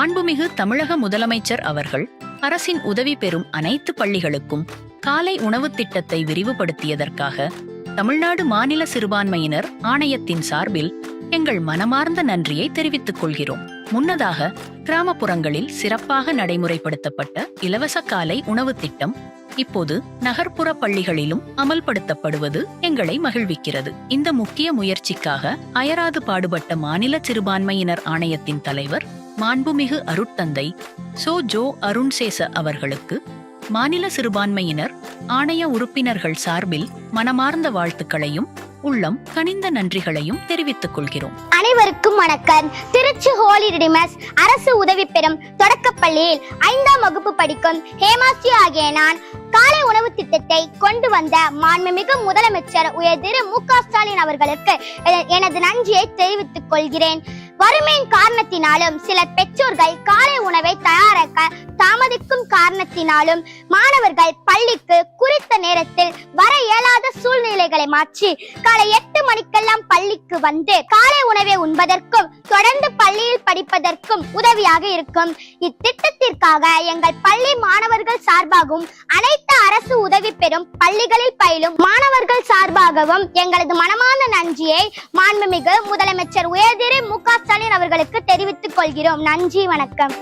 மாண்புமிகு தமிழக முதலமைச்சர் அவர்கள் அரசின் உதவி பெறும் அனைத்து பள்ளிகளுக்கும் காலை உணவுத் திட்டத்தை விரிவுபடுத்தியதற்காக தமிழ்நாடு மாநில சிறுபான்மையினர் ஆணையத்தின் சார்பில் எங்கள் மனமார்ந்த நன்றியை தெரிவித்துக் கொள்கிறோம். முன்னதாக கிராமப்புறங்களில் சிறப்பாக நடைமுறைப்படுத்தப்பட்ட இலவச காலை உணவுத் திட்டம் இப்போது நகர்ப்புற பள்ளிகளிலும் அமல்படுத்தப்படுவது எங்களை மகிழ்விக்கிறது. இந்த முக்கிய முயற்சிக்காக அயராது பாடுபட்ட மாநில சிறுபான்மையினர் ஆணையத்தின் தலைவர் மாண்புமிகு அருட்தந்தை சோ ஜோ அருண்சேச அவர்களுக்கு மாநில சிறுபான்மையினர் ஆணைய உறுப்பினர்கள் சார்பில் மனமார்ந்த வாழ்த்துக்களையும் உள்ளம் கனிந்த நன்றிகளையும் தெரிவித்துக் கொள்கிறோம். அனைவருக்கும் வணக்கம். திருச்சி ஹோலி ரிடிமஸ் அரசு உதவி பெறும் தொடக்கப்பள்ளியில் ஐந்தாம் வகுப்பு படிக்கும் ஹேமாஸ்ரீ ஆகிய நான் காலை உணவு திட்டத்தை கொண்டு வந்த மாண்புமிகு முதலமைச்சர் உயர் திரு மு க ஸ்டாலின் அவர்களுக்கு எனது நன்றியை தெரிவித்துக் கொள்கிறேன். வறுமையின் காரணத்தினாலும் சில பெற்றோர்கள் காலை உணவை தயாரிக்க தாமதிக்கும் காரணத்தினாலும் மாணவர்கள் பள்ளிக்கு குறித்த நேரத்தில் வர இயலாத சூழ்நிலைகளை மாற்றி காலை எட்டு மணிக்கெல்லாம் பள்ளிக்கு வந்து காலை உணவை உண்பதற்கும் தொடர்ந்து பள்ளியில் படிப்பதற்கும் உதவியாக இருக்கும். இத்திட்டத்திற்காக எங்கள் பள்ளி மாணவர்கள் சார்பாகவும் அனைத்து அரசு உதவி பெறும் பள்ளிகளில் பயிலும் மாணவர்கள் சார்பாகவும் எங்களது மனமான நன்றியை மாண்புமிகு முதலமைச்சர் உயர்திரு மு க ஸ்டாலின் அவர்களுக்கு தெரிவித்துக் கொள்கிறோம். நன்றி வணக்கம்.